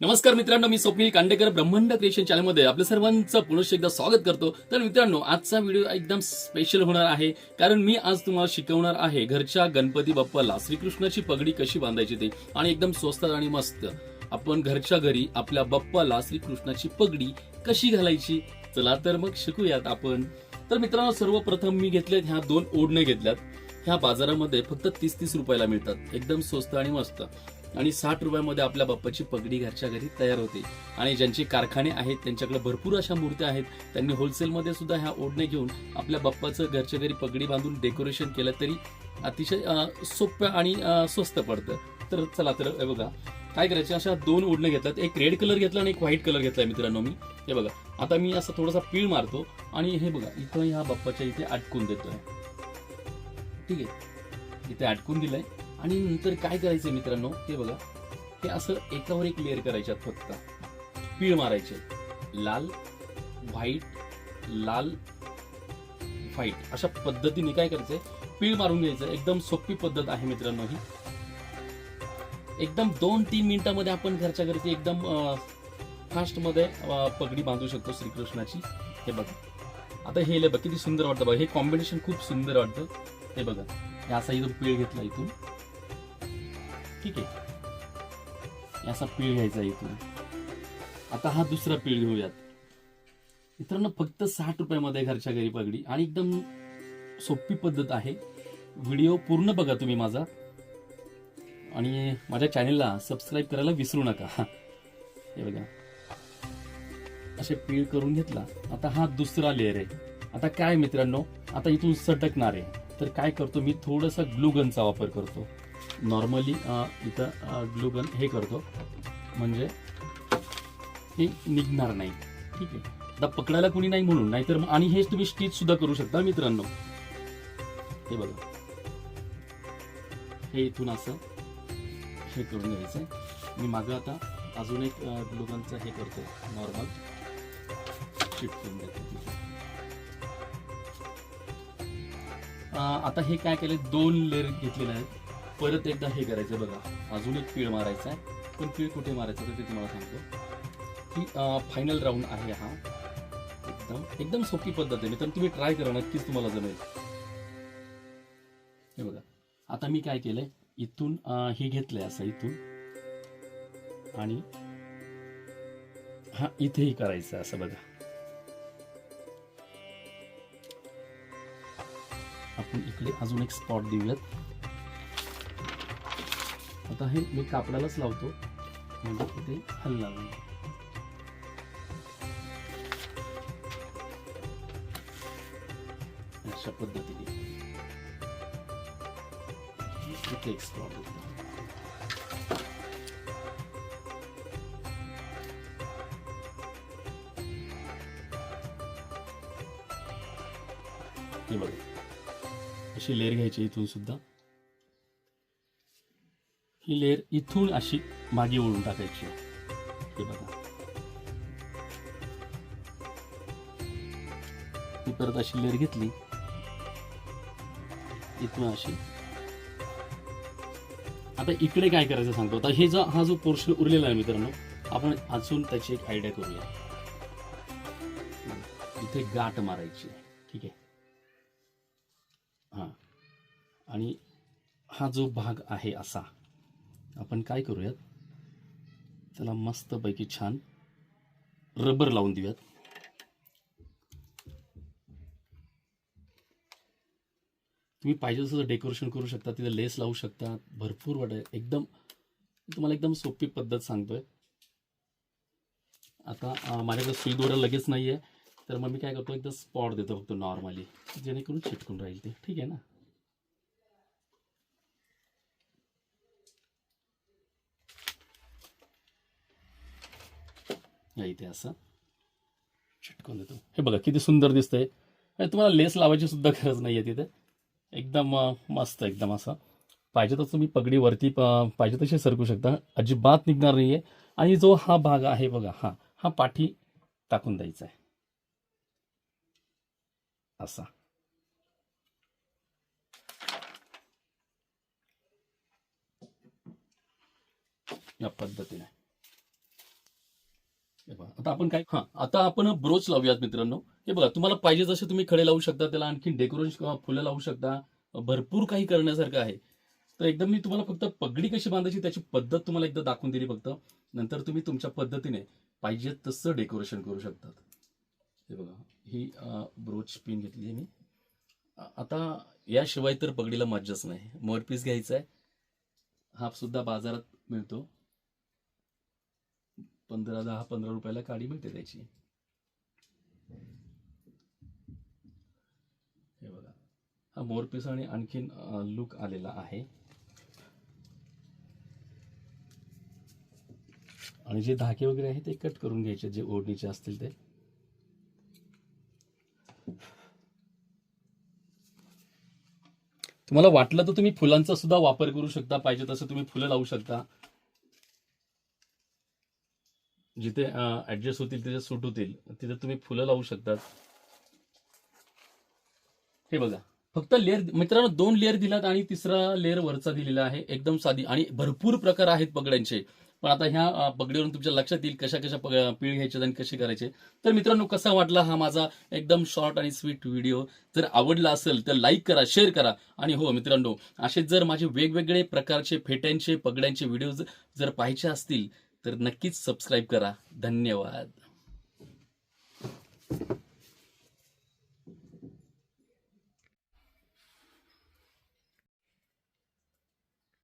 नमस्कार मित्रांनो मी स्वप्नील कांडेकर ब्रह्मांड क्रिएशन चॅनलमध्ये आपल्या सर्वांचं पुनश्च एकदा स्वागत करतो. तर मित्रांनो आजचा व्हिडिओ एकदम स्पेशल होणार आहे कारण मी आज तुम्हाला शिकवणार आहे घरच्या गणपती बाप्पाला श्रीकृष्णाची पगडी कशी बांधायची ते आणि एकदम स्वस्त आणि मस्त. आपण घरच्या घरी आपल्या बाप्पाला श्रीकृष्णाची पगडी कशी घालायची? चला तर मग शिकूयात आपण. तर मित्रांनो सर्वप्रथम मी घेतलेत ह्या दोन ओढणे घेतल्यात. ह्या बाजारामध्ये फक्त तीस तीस रुपयाला मिळतात. एकदम स्वस्त आणि मस्त. आणि साठ रुपयामध्ये आपल्या बाप्पाची पगडी घरच्या घरी तयार होते. आणि ज्यांचे कारखाने आहेत त्यांच्याकडे भरपूर अशा मूर्त्या आहेत त्यांनी होलसेलमध्ये सुद्धा ह्या ओढणे घेऊन आपल्या बाप्पाचं घरच्या घरी पगडी बांधून डेकोरेशन केलं तरी अतिशय सोप्या सोपं आणि स्वस्त पडतं. तर चला तर बघा. काय करायचे? अशा दोन ओढणे घेतल्यात. एक रेड कलर घेतला आणि एक व्हाईट कलर घेतलाय मित्रांनो मी. हे बघा. आता मी असं थोडासा पीळ मारतो आणि हे बघा इथं ह्या बाप्पाच्या इथे अटकून देतोय. ठीक आहे. इथे अटकून दिलंय. आणि नंतर काय करायचंय मित्रांनो? ते बघा. हे असं एकावर एक लेअर करायच्यात फक्त. पीळ मारायचे. लाल व्हाईट लाल व्हाईट अशा पद्धतीने काय करायचंय? पीळ मारून घ्यायचं. एकदम सोपी पद्धत आहे मित्रांनो ही. एकदम दोन तीन मिनिटामध्ये आपण घरच्या घरची एकदम फास्टमध्ये पगडी बांधू शकतो श्रीकृष्णाची. हे बघा. आता हे बघ किती सुंदर वाटतं बघा. हे कॉम्बिनेशन खूप सुंदर वाटतं. हे बघा. हे असा इथून पीळ घेतला इथून. ठीक आहे. असा पीळ घ्यायचा इथून. आता हा दुसरा पीळ घेऊयात. मित्रांनो फक्त साठ रुपयामध्ये घरच्या घरी पगडी आणि एकदम सोपी पद्धत आहे. व्हिडिओ पूर्ण बघा तुम्ही माझा. आणि माझ्या चॅनेलला सबस्क्राईब करायला विसरू नका. हे बघा. असे पीळ करून घेतला. आता हा दुसरा लेअर आहे. आता काय मित्रांनो? आता इथून सटकणार आहे. तर काय करतो? मी थोडासा ग्लुगनचा वापर करतो. नॉर्मली uh, इथं uh, ग्लूगन हे करतो. म्हणजे हे निघणार नाही. ठीक आहे? आता पकडायला कुणी नाही म्हणून नाहीतर मग- आणि हे तुम्ही स्टिच सुद्धा करू शकता मित्रांनो. हे बघा. हे इथून असं हे करून घ्यायचं. मी मागं आता अजून एक uh, ग्लुगनचं हे करतो नॉर्मल चिटकून देतो. आता हे काय केले दोन लेअर घेतलेले आहेत. परत एकदा हे करायचं बघा. अजून एक पीळ मारायचा आहे. पण पीळ कुठे मारायचं तर ते तुम्हाला सांगतो. ही फायनल राऊंड आहे हा. एकदम एकदम सोपी पद्धत आहे. मित्रांनो तुम्ही ट्राय करा. नक्कीच तुम्हाला जमेल. हे बघा. आता मी काय केलंय? इथून हे घेतलंय असं इथून. आणि हा इथेही करायचं असं बघा. आपण इकडे अजून एक स्पॉट देऊयात. आता हे मी कापडालाच लावतो. म्हणजे इथे हल्ला नाही. अशा पद्धतीने. इथे एक देतो हे बघा. अशी लेअर घ्यायची इथून सुद्धा. ही लेअर इथून अशी मागे ओढून टाकायची हे बघा. ही परत अशी लेअर घेतली. इथून अशी. आता इकडे काय करायचं सांगतो. आता हे जो हा जो पोर्शन उरलेला आहे मित्रांनो आपण अजून त्याची एक आयडिया करूया. इथे गाठ मारायची ठीक आहे? हा. आणि हा जो भाग आहे असा आपण काय करूयात? त्याला मस्तपैकी छान रबर लावून देऊयात. तुम्ही पाहिजे तसं डेकोरेशन करू शकता तिथे लेस लावू शकता भरपूर वाटेल एकदम तुम्हाला एकदम सोपी पद्धत सांगतोय. आता माझ्याकडे सुई दोरा लगेच नाही आहे तर मग मी काय करतो एकदा स्पॉट देतो फक्त नॉर्मली. जेणेकरून चिटकून राहील ते. ठीक आहे ना? या इथे असं चिटकून देतो. हे बघा किती सुंदर दिसतंय. आणि तुम्हाला लेस लावायची सुद्धा गरज नाही आहे तिथे. एकदम मस्त एकदम असं. पाहिजे तसं तुम्ही पगडी वरती प- पाहिजे तशी सरकू शकता. अजिबात निघणार नाही आहे आणि जो हा भाग आहे बघा हा हा पाठी टाकून द्यायचा आहे. असा. या पद्धतीने. आता आपण काय हा आता आपण ब्रोच लावूयात मित्रांनो. हे बघा तुम्हाला पाहिजे जसे तुम्ही खडे लावू शकता त्याला आणखी डेकोरेशन किंवा फुलं लावू शकता. भरपूर काही करण्यासारखं आहे. तर एकदम मी तुम्हाला फक्त पगडी कशी बांधायची त्याची पद्धत तुम्हाला एकदा दाखवून दिली फक्त. नंतर तुम्ही तुमच्या पद्धतीने पाहिजे तसं डेकोरेशन करू शकतात. हे बघा ही ब्रोच पिन घेतली आहे मी आता याशिवाय तर पगडीला मज्जाच नाही. मोरपीस घ्यायचा आहे हा सुद्धा बाजारात मिळतो. पंधरा दहा पंधरा रुपयाला काडी मिळते त्याची. हे बघा. हा मोरपीस आणि आणखीन लुक आलेला आहे. आणि जे धागे वगैरे आहे ते कट करून घ्यायचे जे ओढणीचे असतील ते. तुम्हाला वाटलं तर तुम्ही फुलांचा सुद्धा वापर करू शकता पाहिजे तसं तुम्ही फुलं लावू शकता. जिथे ऍडजस्ट होतील तिथे सूट होतील तिथे तुम्ही फुलं लावू शकतात. हे बघा. फक्त लेअर मित्रांनो दोन लेअर दिलात आणि तिसरा लेअर वरचा दिलेला आहे. एकदम साधी आणि भरपूर प्रकार आहेत पगड्यांचे. पण आता ह्या पगडीवरून तुमच्या लक्षात येईल कशा कशा पग- पीळ घ्यायचे आणि कसे करायचे. तर मित्रांनो कसा वाटला हा माझा एकदम शॉर्ट आणि स्वीट व्हिडिओ जर आवडला असेल तर लाईक करा शेअर करा. आणि हो मित्रांनो असे जर माझे वेगवेगळे प्रकारचे फेट्यांचे पगड्यांचे व्हिडिओ जर पाहायचे असतील तर नक्कीच सबस्क्राईब करा. धन्यवाद.